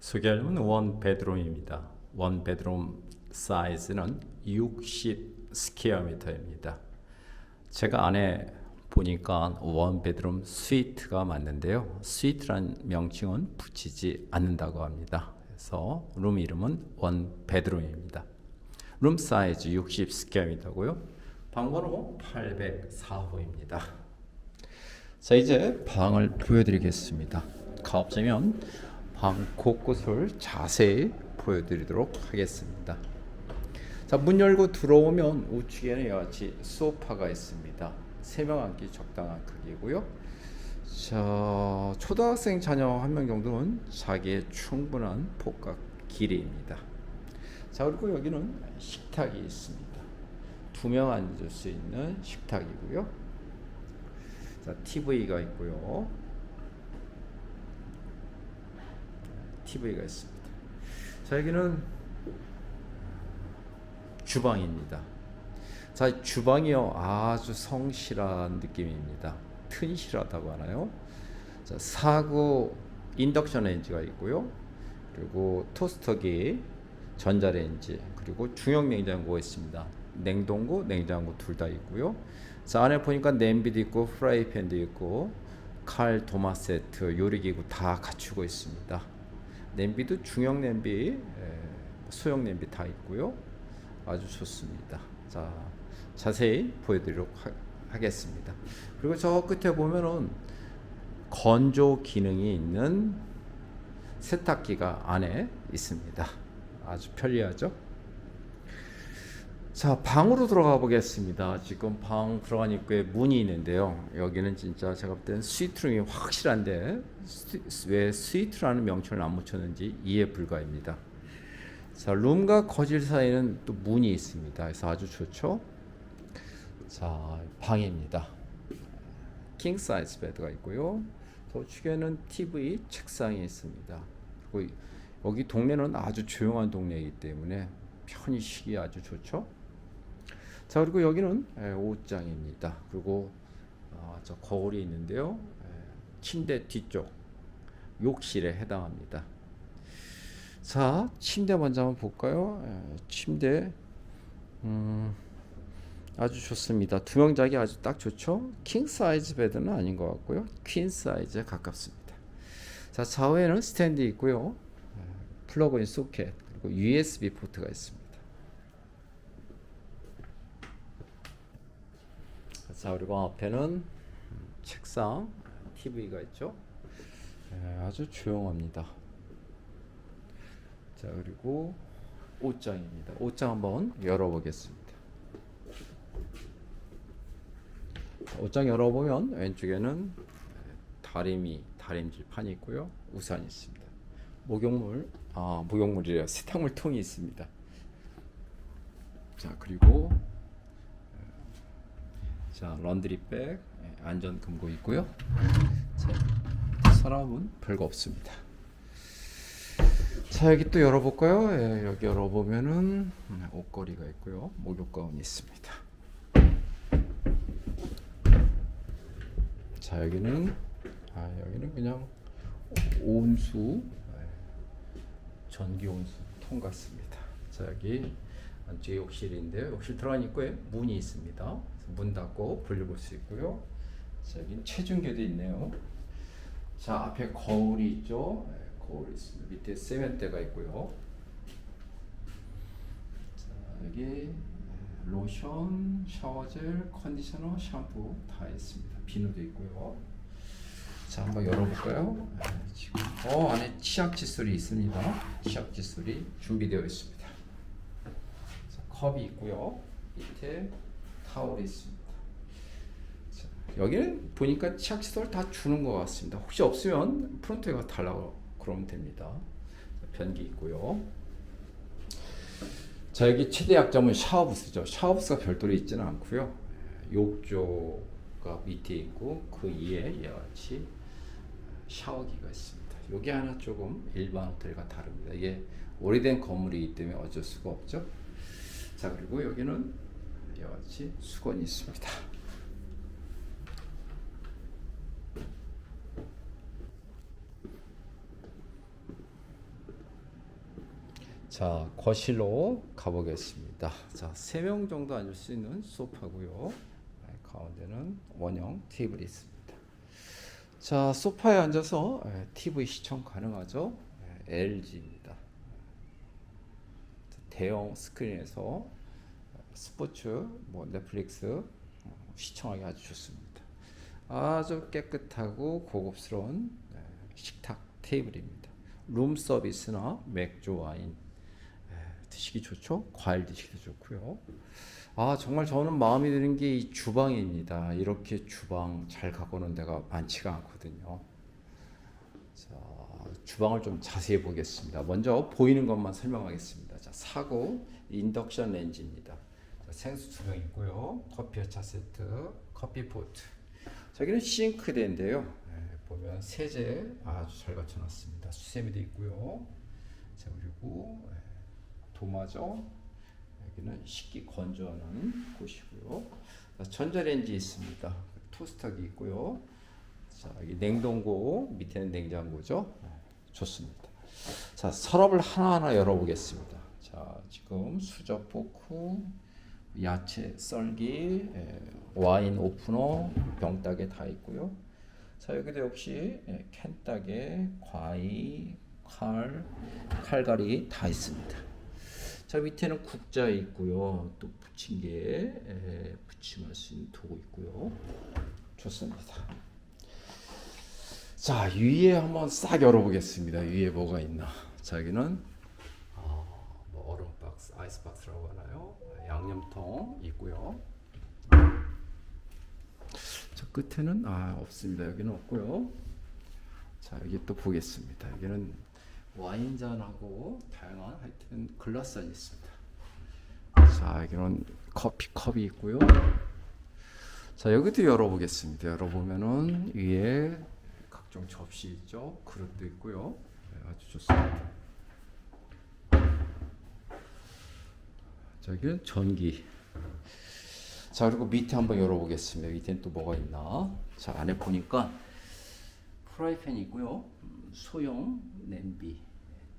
소개할 원 베드룸입니다. 원 베드룸 사이즈는 60 스퀘어미터입니다. 제가 안에 보니까 원 베드룸 스위트가 맞는데요. 스위트란 명칭은 붙이지 않는다고 합니다. 그래서 룸 이름은 원 베드룸입니다. 룸 사이즈 60 스퀘어미터고요. 방번호 804호입니다. 자 이제 방을 보여드리겠습니다. 가급적이면 방 곳곳을 자세히 보여드리도록 하겠습니다. 자, 문 열고 들어오면 우측에는 이와 같이 소파가 있습니다. 세명 앉기 적당한 크기고요. 자, 초등학생 자녀 한 명 정도는 자기의 충분한 폭각 길이입니다. 자, 그리고 여기는 식탁이 있습니다. 두 명 앉을 수 있는 식탁이고요. 자, TV가 있고요. TV가 있습니다. 자, 여기는 주방입니다. 자, 주방이요. 아주 성실한 느낌입니다. 튼실하다고 하나요? 자, 사구 인덕션 레인지가 있고요. 그리고 토스터기, 전자레인지, 그리고 중형 냉장고가 있습니다. 냉동고, 냉장고 둘 다 있고요. 자, 안에 보니까 냄비도 있고 프라이팬도 있고 칼, 도마 세트, 요리기구 다 갖추고 있습니다. 냄비도 중형 냄비, 소형 냄비 다 있고요. 아주 좋습니다. 자, 자세히 보여드리도록 하, 겠습니다 그리고 저 끝에 보면은 건조 기능이 있는 세탁기가 안에 있습니다. 아주 편리하죠? 자, 방으로 들어가 보겠습니다. 지금 방 들어간 입구에 문이 있는데요. 여기는 진짜 제가 볼 때는 스위트룸이 확실한데 스, 왜 스위트라는 명칭을 안 붙였는지 이해 불가입니다. 자, 룸과 거실 사이에는 또 문이 있습니다. 그래서 아주 좋죠. 자, 방입니다. 킹 사이즈 베드가 있고요. 저축에는 TV 책상이 있습니다. 그리고 여기 동네는 아주 조용한 동네이기 때문에 편히 쉬기 아주 좋죠. 자 그리고 여기는 예, 옷장입니다. 그리고 어, 저 거울이 있는데요. 예, 침대 뒤쪽 욕실에 해당합니다. 자 침대 먼저 한번 볼까요? 예, 침대 음, 아주 좋습니다. 두 명 자기 아주 딱 좋죠. 킹 사이즈 베드는 아닌 것 같고요. 퀸 사이즈에 가깝습니다. 자 좌우에는 스탠드 있고요. 플러그인 소켓 그리고 USB 포트가 있습니다. 자 그리고 앞에는 책상, TV가 있죠. 네, 아주 조용합니다. 자 그리고 옷장입니다. 옷장 한번 열어보겠습니다. 옷장 열어보면 왼쪽에는 다리미, 다림질 판이 있고요. 우산이 있습니다. 목욕물, 아 목욕물이래요. 세탁물 통이 있습니다. 자 그리고 자 런드리백 예, 안전 금고 있고요. 자, 사람은 별거 없습니다. 자 여기 또 열어볼까요? 예, 여기 열어보면은 음, 옷걸이가 있고요. 목욕 가운이 있습니다. 자 여기는 아 여기는 그냥 온수 예, 전기 온수 통 같습니다. 자 여기 안쪽에 욕실인데요. 욕실 입구에 문이 있습니다. 문 닫고 불려 볼수 있고요. 자, 여기 체중계도 있네요. 자, 앞에 거울이 있죠. 네, 거울이 있습니다. 밑에 세면대가 있고요. 자, 여기 로션, 샤워젤, 컨디셔너, 샴푸 다 있습니다. 비누도 있고요. 자, 한번 열어볼까요? 네, 지금 어 안에 치약 칫솔이 있습니다. 치약 칫솔이 준비되어 있습니다. 자, 컵이 있고요. 밑에 타월이 있습니다. 자, 여기는 보니까 치약 칫솔 다 주는 것 같습니다. 혹시 없으면 프론트에 가 달라고 그러면 됩니다. 자, 변기 있고요. 자 여기 최대 약점은 샤워부스죠. 샤워부스가 별도로 있지는 않고요. 욕조가 밑에 있고 그 위에 이와 같이 샤워기가 있습니다. 여기 하나 조금 일반 호텔과 다릅니다. 이게 오래된 건물이기 때문에 어쩔 수가 없죠. 자 그리고 여기는 이와 같이 수건이 있습니다. 자, 거실로 가보겠습니다. 자, 세명 정도 앉을 수 있는 소파고요. 네, 가운데는 원형 테이블이 있습니다. 자, 소파에 앉아서 예, TV 시청 가능하죠? LG입니다. 대형 스크린에서 스포츠, 뭐 넷플릭스 어, 시청하기 아주 좋습니다. 아주 깨끗하고 고급스러운 네, 식탁 테이블입니다. 룸 서비스나 맥주 와인 예, 드시기 좋죠. 과일 드시기도 좋고요. 아 정말 저는 마음에 드는 게 이 주방입니다. 이렇게 주방 잘 오는 데가 많지가 않거든요. 자 주방을 좀 자세히 보겠습니다. 먼저 보이는 것만 설명하겠습니다. 자 사고 인덕션 렌즈입니다. 자, 생수 수령 있고요. 커피 차 세트, 커피 포트. 저기는 싱크대인데요. 예, 보면 세제 아주 잘 갖춰놨습니다. 수세미도 있고요. 자 그리고 예, 도마죠. 여기는 식기 건조하는 곳이고요. 자, 전자레인지 있습니다. 토스터기 있고요. 자 여기 냉동고 밑에는 냉장고죠. 예, 좋습니다. 자 서랍을 하나하나 열어보겠습니다. 자 지금 수저 포크, 야채 썰기, 예, 와인 오프너, 병따개 다 있고요. 자 여기도 역시 예, 캔따개, 과일, 칼, 칼갈이 다 있습니다. 자 밑에는 국자 있고요. 또 부침개 예, 부침할 수 있는 도구 있고요. 좋습니다. 자 위에 한번 싹 열어보겠습니다. 위에 뭐가 있나? 자 여기는 아, 뭐 얼음 박스, 아이스 박스라고 하나요? 양념통 있고요. 저 끝에는 아 없습니다. 여기는 없고요. 자 여기 또 보겠습니다. 여기는 와인잔하고 다양한 하여튼 글라스잔이 있습니다. 자 여기는 커피 컵이 있고요. 자 여기도 열어보겠습니다. 열어보면은 위에 각종 접시 있죠. 그릇도 있고요. 네, 아주 좋습니다. 자 여기는 전기. 자 그리고 밑에 한번 열어보겠습니다. 밑에는 또 뭐가 있나? 자 안에 보니까 프라이팬이 있고요. 음, 소형 냄비,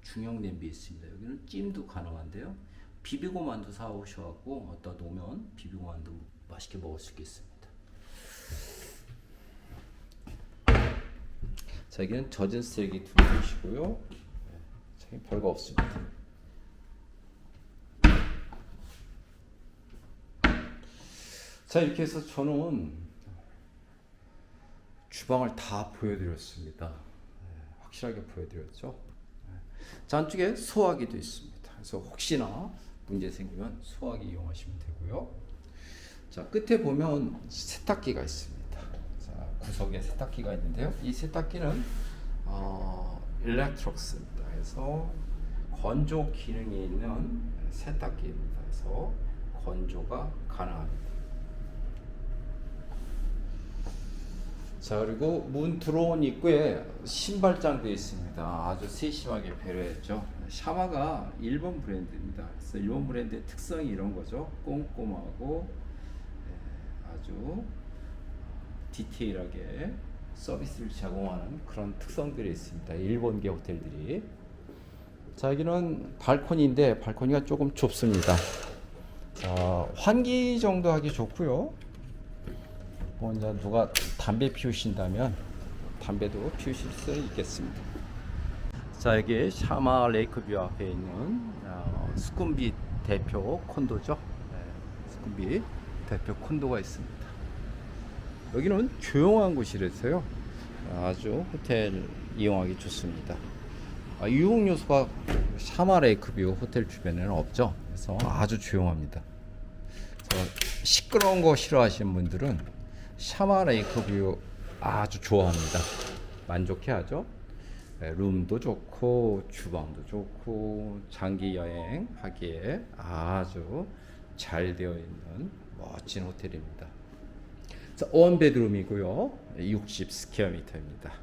중형 냄비 있습니다. 여기는 찜도 가능한데요. 비비고 만두 사 오셔갖고 어디다 놓으면 비비고 만두 맛있게 먹을 수 있겠습니다. 자 여기는 젖은 쓰레기 두 개이시고요. 네, 자, 별거 없습니다. 자 이렇게 해서 저는 주방을 다 보여드렸습니다. 네, 확실하게 보여드렸죠. 네. 자 안쪽에 소화기도 있습니다. 그래서 혹시나 문제 생기면 소화기 이용하시면 되고요. 자 끝에 보면 세탁기가 있습니다. 자 구석에 세탁기가 있는데요. 이 세탁기는 어, 일렉트록스입니다. 그래서 건조 기능이 있는 세탁기입니다. 그래서 건조가 가능합니다. 자 그리고 문 들어온 입구에 신발장도 있습니다. 아주 세심하게 배려했죠. 샤마가 일본 브랜드입니다. 그래서 일본 브랜드의 특성이 이런 거죠. 꼼꼼하고 네, 아주 디테일하게 서비스를 제공하는 그런 특성들이 있습니다. 일본계 호텔들이. 자 여기는 발코니인데 발코니가 조금 좁습니다. 자 환기 정도 하기 좋고요. 뭐 이제 누가 담배 피우신다면 담배도 피우실 수 있겠습니다. 자 여기 샤마 레이크뷰 앞에 있는 어, 수쿰비 대표 콘도죠. 네, 수쿰비 대표 콘도가 있습니다. 여기는 조용한 곳이라서요. 아주 호텔 이용하기 좋습니다. 아, 유흥 요소가 샤마 레이크뷰 호텔 주변에는 없죠. 그래서 아주 조용합니다. 저 시끄러운 거 싫어하시는 분들은 샤마 레이크뷰 아주 좋아합니다. 만족해 하죠. 네, 룸도 좋고 주방도 좋고 장기 여행 하기에 아주 잘 되어 있는 멋진 호텔입니다. 원 베드룸이고요. 60 스퀘어 미터입니다.